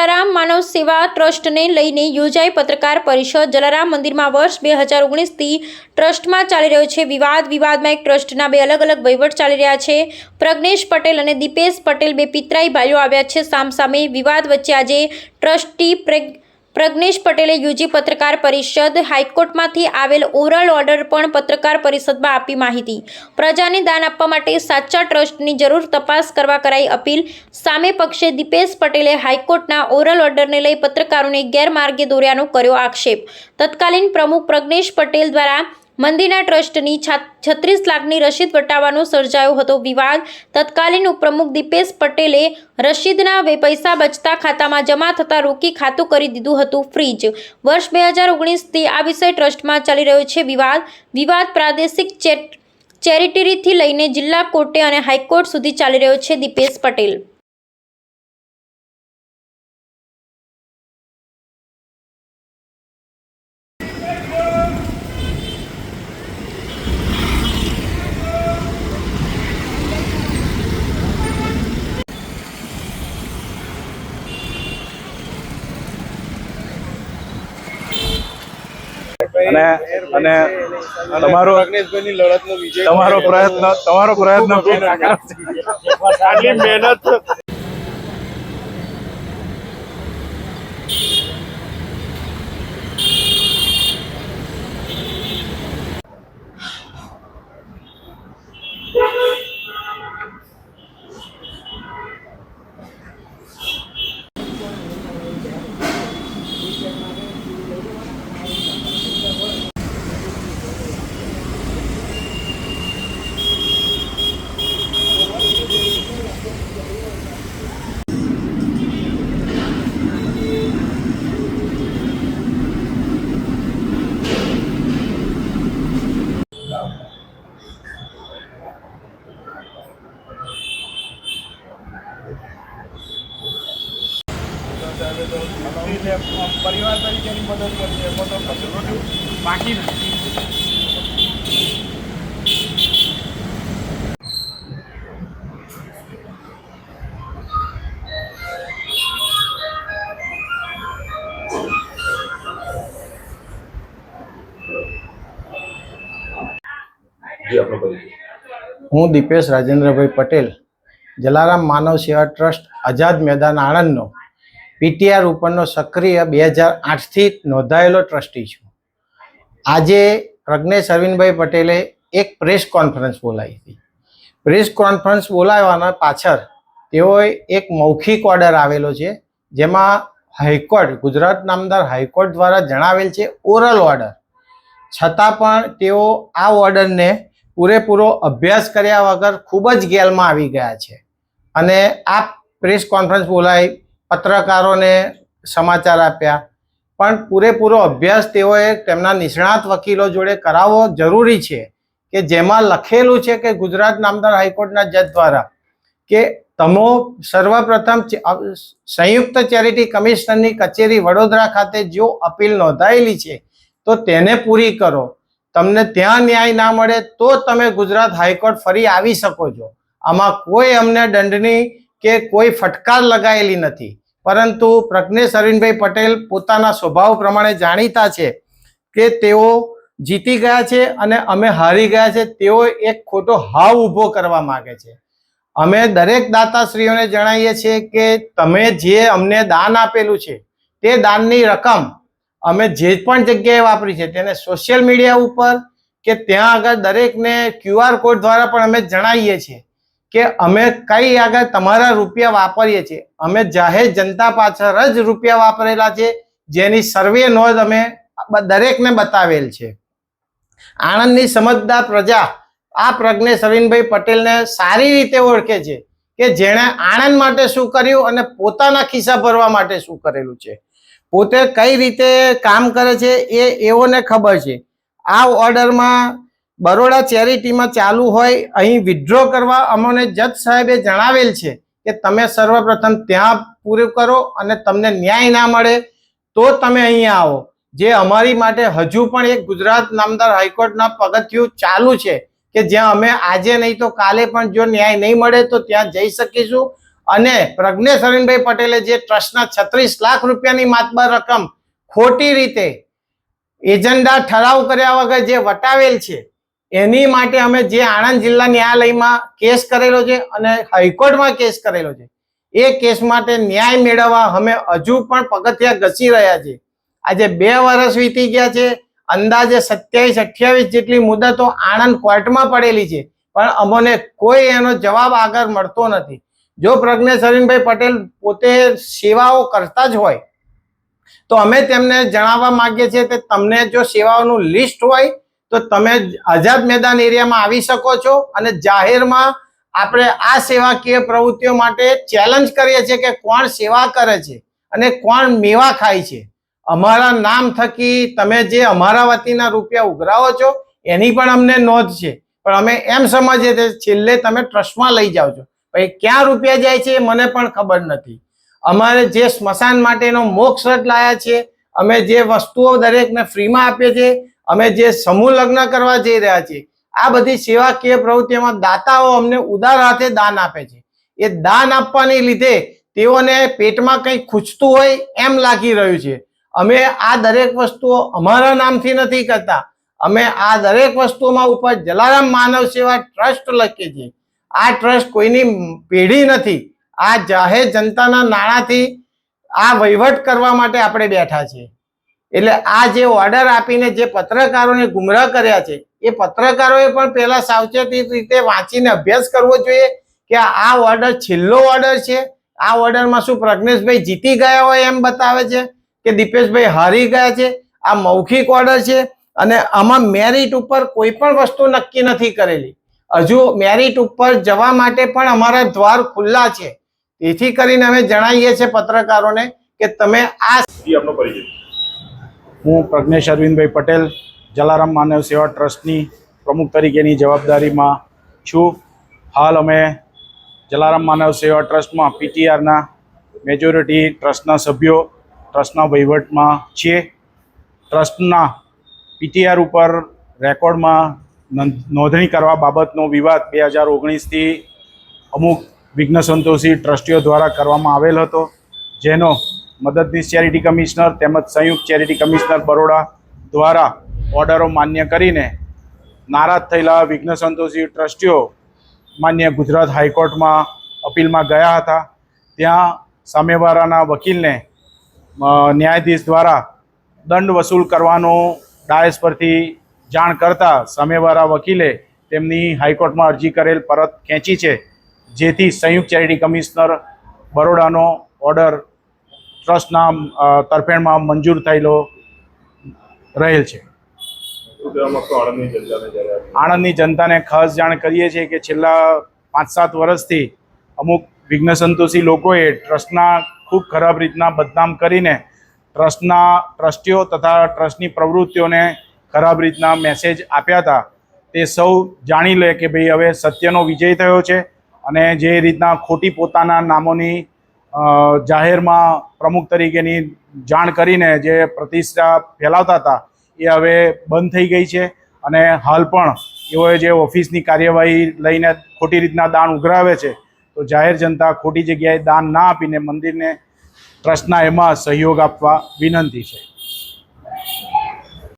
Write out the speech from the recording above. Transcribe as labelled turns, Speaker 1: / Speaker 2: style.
Speaker 1: જલારામ માનવ સેવા ટ્રસ્ટને લઈને યોજાઈ પત્રકાર પરિષદ જલારામ મંદિરમાં વર્ષ બે હજાર ઓગણીસથી ટ્રસ્ટમાં ચાલી રહ્યો છે. વિવાદ વિવાદમાં એક ટ્રસ્ટના બે અલગ અલગ વહીવટ ચાલી રહ્યા છે. પ્રજ્ઞેશ પટેલ અને દીપેશ પટેલ બે પિતરાઈ ભાઈઓ આવ્યા છે. સામસામે વિવાદ વચ્ચે આજે ટ્રસ્ટી પ્રજ્ઞેશ પટેલે યુજી પત્રકાર પરિષદ હાઈકોર્ટમાંથી આવેલ ઓરલ ઓર્ડર પણ પત્રકાર પરિષદમાં આપી માહિતી. પ્રજાને દાન આપવા માટે સાચા ટ્રસ્ટની જરૂર તપાસ કરવા કરાઈ અપીલ. સામે પક્ષે દીપેશ પટેલે હાઈકોર્ટના ઓરલ ઓર્ડરને લઈ પત્રકારોને ગેરમાર્ગે દોર્યાનો કર્યો આક્ષેપ. તત્કાલીન પ્રમુખ પ્રજ્ઞેશ પટેલ દ્વારા મંદિરના ટ્રસ્ટની છત્રીસ લાખની રસીદ વટાવવાનો સર્જાયો હતો વિવાદ. તત્કાલીન ઉપપ્રમુખ દીપેશ પટેલે રસીદના પૈસા બચતા ખાતામાં જમા થતાં રોકી ખાતું કરી દીધું હતું ફ્રીજ. વર્ષ બે હજાર ઓગણીસથી આ વિષય ટ્રસ્ટમાં ચાલી રહ્યો છે વિવાદ. વિવાદ પ્રાદેશિક ચેરિટરીથી લઈને જિલ્લા કોર્ટે અને હાઈકોર્ટ સુધી ચાલી રહ્યો છે દીપેશ પટેલ.
Speaker 2: અને અને તમારો
Speaker 3: પ્રજ્ઞેશભાઈની લડતનો વિજય
Speaker 2: તમારો પ્રયત્ન તમારો પ્રયત્ન
Speaker 3: આટલી મહેનત પરિવાર તરીકેની મદદ કરશે એમાં તો કશું બાકી નથી.
Speaker 4: હું દીપેશ રાજેન્દ્રભાઈ પટેલ જલારામ માનવ સેવા ટ્રસ્ટ આઝાદ મેદાન આણંદનો પીટીઆર ઉપરનો સક્રિય બે હજાર આઠથી નોંધાયેલો ટ્રસ્ટી છું. આજે પ્રજ્ઞેશ અરવિંદભાઈ પટેલે એક પ્રેસ કોન્ફરન્સ બોલાવી હતી. પ્રેસ કોન્ફરન્સ બોલાવવાના પાછળ તેઓએ એક મૌખિક ઓર્ડર આવેલો છે, જેમાં હાઈકોર્ટ, ગુજરાત નામદાર હાઈકોર્ટ દ્વારા જણાવેલ છે ઓરલ ઓર્ડર. છતાં પણ તેઓ આ ઓર્ડરને પૂરેપૂરો અભ્યાસ કર્યા વગર ખૂબ જ ગેલમાં આવી ગયા છે. અને આ પ્રેસ કોન્ફરન્સ બોલાવી પત્રકારોને સમાચાર આપ્યા પણ પૂરેપૂરો અભ્યાસ તેઓએ તેમના નિષ્ણાત વકીલો જોડે કરાવવો જરૂરી છે કે જેમાં લખેલું છે કે ગુજરાત નામદાર હાઈકોર્ટના જજ દ્વારા કે તમો સર્વપ્રથમ સંયુક્ત ચેરિટી કમિશનરની કચેરી વડોદરા ખાતે જો અપીલ નોંધાયેલી છે, તો તેને પૂરી કરો. તમને ત્યાં ન્યાય ના મળે તો તમે ગુજરાત હાઈકોર્ટ ફરી આવી શકો છો. આમાં કોઈ અમને દંડની કે કોઈ ફટકાર લગાયેલી નથી. પરંતુ પ્રજ્ઞેશ અરવિંદભાઈ પટેલ પોતાના સ્વભાવ પ્રમાણે જાણીતા છે કે તેઓ જીતી ગયા છે અને અમે હારી ગયા છે, તેઓ એક ખોટો હાવ ઊભો કરવા માગે છે. અમે દરેક દાતાશ્રીઓને જણાવીએ છીએ કે તમે જે અમને દાન આપેલું છે, તે દાનની રકમ અમે જે પણ જગ્યાએ વાપરી છે, તેને સોશિયલ મીડિયા ઉપર કે ત્યાં આગળ દરેકને ક્યુઆર કોડ દ્વારા પણ અમે જણાવીએ છીએ. કે અમે કઈ આગળ તમારા રૂપિયા વાપરીએ છીએ? અમે જાહેર જનતા પાછળ જ રૂપિયા વાપરેલા છે, જેની સર્વે નોંધ અમે દરેકને બતાવેલ છે. આણંદની સમજદાર પ્રજા આ પ્રજ્ઞેશ અરવિંદભાઈ પટેલને સારી રીતે ઓળખે છે કે જેણે આણંદ માટે શું કર્યું અને પોતાના ખિસ્સા ભરવા માટે શું કરેલું છે. પોતે કઈ રીતે કામ કરે છે એ એઓને ખબર છે. આ ઓર્ડરમાં બરોડા ચેરિટીમાં ચાલુ હોય, અહીં વિથડ્રો કરવા અમને જજ સાહેબે જણાવેલ છે કે તમે સર્વપ્રથમ ત્યાં પૂરું કરો અને તમને ન્યાય ના મળે તો તમે અહીંયા આવો. જે અમારી માટે હજુ પણ એક ગુજરાત નામદાર હાઈકોર્ટના પગથિયું ચાલુ છે કે જ્યાં અમે આજે નહીં તો કાલે પણ જો ન્યાય નહીં મળે તો ત્યાં જઈ શકીશું. અને પ્રજ્ઞેશ હરીનભાઈ પટેલે જે ટ્રસ્ટના છત્રીસ લાખ રૂપિયાની માતબર રકમ ખોટી રીતે એજન્ડા ઠરાવ કર્યા વગર જે વટાવેલ છે એની માટે અમે જે આણંદ જિલ્લા ન્યાયાલયમાં કેસ કરેલો છે અને હાઈકોર્ટમાં કેસ કરેલો છે, એ કેસ માટે ન્યાય મેળવવા અમે હજુ પણ પગથિયા ઘસી રહ્યા છીએ. આજે બે વર્ષ વીતી ગયા છે, અંદાજે સત્યાવીસ, અઠ્યાવીસ જેટલી મુદતો આણંદ કોર્ટમાં પડેલી છે, પણ અમને કોઈ એનો જવાબ આગળ મળતો નથી. જો પ્રજ્ઞેશ હરીનભાઈ પટેલ પોતે સેવાઓ કરતા જ હોય, તો અમે તેમને જણાવવા માંગીએ છીએ કે તમને જો સેવાઓનું લિસ્ટ હોય તો તમે આઝાદ મેદાન એરિયામાં આવી શકો છો અને જાહેરમાં આપણે આ સેવાકીય પ્રવૃત્તિઓ માટે ચેલેન્જ કરીએ છીએ કે કોણ સેવા કરે છે અને કોણ મેવા ખાય છે. અમારા નામ થકી તમે જે અમારા વતીના રૂપિયા ઉઘરાવો છો એની પણ અમને નોંધ છે. પણ અમે એમ સમજીએ છીએ છેલ્લે તમે ટ્રસ્ટમાં લઈ જાઓ છો. પછી ક્યાં રૂપિયા જાય છે મને પણ ખબર નથી. અમારે જે સ્મશાન માટેનો મોક્ષ રથ લાયા છે, અમે જે વસ્તુઓ દરેકને ફ્રીમાં આપીએ છીએ અમે જે સમૂહ લગ્ન કરવા જઈ રહ્યા છીએ, આ બધી સેવાકીય પ્રવૃત્તિઓમાં દાતાઓ અમને ઉદાર હાથે દાન આપે છે. એ દાન આપવાને લીધે તેઓને પેટમાં કંઈ ખૂંચતું હોય એમ લાગી રહ્યું છે. અમે આ દરેક વસ્તુઓ અમારા નામથી નથી કરતા. અમે આ દરેક વસ્તુઓમાં ઉપર જલારામ માનવ સેવા ટ્રસ્ટ લખીએ છીએ. આ ટ્રસ્ટ કોઈની પેઢી નથી. આ જાહેર જનતાના નાણાંથી આ વહીવટ કરવા માટે આપણે બેઠા છીએ. એટલે આ જે ઓર્ડર આપીને જે પત્રકારોને ગુમરાહ કર્યા છે, એ પત્રકારોએ પણ પહેલા સાવચેતી રીતે વાંચીને અભ્યાસ કરવો જોઈએ કે આ ઓર્ડર છેલ્લો ઓર્ડર છે. આ ઓર્ડરમાં શું પ્રજ્ઞેશભાઈ જીતી ગયા હોય એમ બતાવે છે કે દીપેશભાઈ હારી ગયા છે? આ મૌખિક ઓર્ડર છે અને આમાં મેરિટ ઉપર કોઈ પણ વસ્તુ નક્કી નથી કરેલી. હજુ મેરિટ ઉપર જવા માટે પણ અમારા દ્વાર ખુલ્લા છે. તેથી કરીને અમે જણાવીએ છીએ પત્રકારોને કે તમે આ
Speaker 3: પરિચય.
Speaker 2: હું પ્રજ્ઞેશ અરવિંદભાઈ પટેલ, જલારામ માનવ સેવા ટ્રસ્ટની પ્રમુખ તરીકેની જવાબદારીમાં છું. હાલ અમે જલારામ માનવ સેવા ટ્રસ્ટમાં પીટીઆરના મેજોરિટી ટ્રસ્ટના સભ્યો, ટ્રસ્ટના વહીવટમાં છીએ. ટ્રસ્ટના પીટીઆર ઉપર રેકોર્ડમાં નોંધ- નોંધણી કરવા બાબતનો વિવાદ બે હજાર ઓગણીસથી અમુક વિઘ્ન સંતોષી ટ્રસ્ટીઓ દ્વારા કરવામાં આવેલ હતો, જેનો મદદનીશ ચેરિટી કમિશનર તેમજ સંયુક્ત ચેરિટી કમિશનર બરોડા દ્વારા ઓર્ડરો માન્ય કરીને નારાજ થયેલા વિઘ્ન સંતોષી ટ્રસ્ટીઓ માન્ય ગુજરાત હાઈકોર્ટમાં અપીલમાં ગયા હતા. ત્યાં સામેવાળાના વકીલને ન્યાયાધીશ દ્વારા દંડ વસૂલ કરવાનો ડાયસ પરથી જાણ કરતા સામેવાળા વકીલે તેમની હાઈકોર્ટમાં અરજી કરેલ પરત ખેંચી છે. જેથી સંયુક્ત ચેરિટી કમિશનર બરોડાનો ઓર્ડર ટ્રસ્ટના તરફેણમાં મંજૂર થયેલો રહેલ છે.
Speaker 3: આણંદની જનતાને
Speaker 2: ખાસ જાણ કરીએ છીએ કે છેલ્લા પાંચ સાત વર્ષથી અમુક વિઘ્ન સંતોષી લોકોએ ટ્રસ્ટના ખૂબ ખરાબ રીતના બદનામ કરીને ટ્રસ્ટના ટ્રસ્ટીઓ તથા ટ્રસ્ટની પ્રવૃત્તિઓને ખરાબ રીતના મેસેજ આપ્યા હતા. તે સૌ જાણી લે કે ભાઈ હવે સત્યનો વિજય થયો છે અને જે રીતના ખોટી પોતાના નામોની જાહેરમાં પ્રમુખ તરીકેની જાણ કરીને જે પ્રતિષ્ઠા ફેલાવતા હતા, એ હવે બંધ થઈ ગઈ છે. અને હાલ પણ એઓએ જે ઓફિસની કાર્યવાહી લઈને ખોટી રીતના દાન ઉઘરાવે છે, તો જાહેર જનતા ખોટી જગ્યાએ દાન ના આપીને મંદિરને ટ્રસ્ટના એમાં સહયોગ આપવા વિનંતી છે.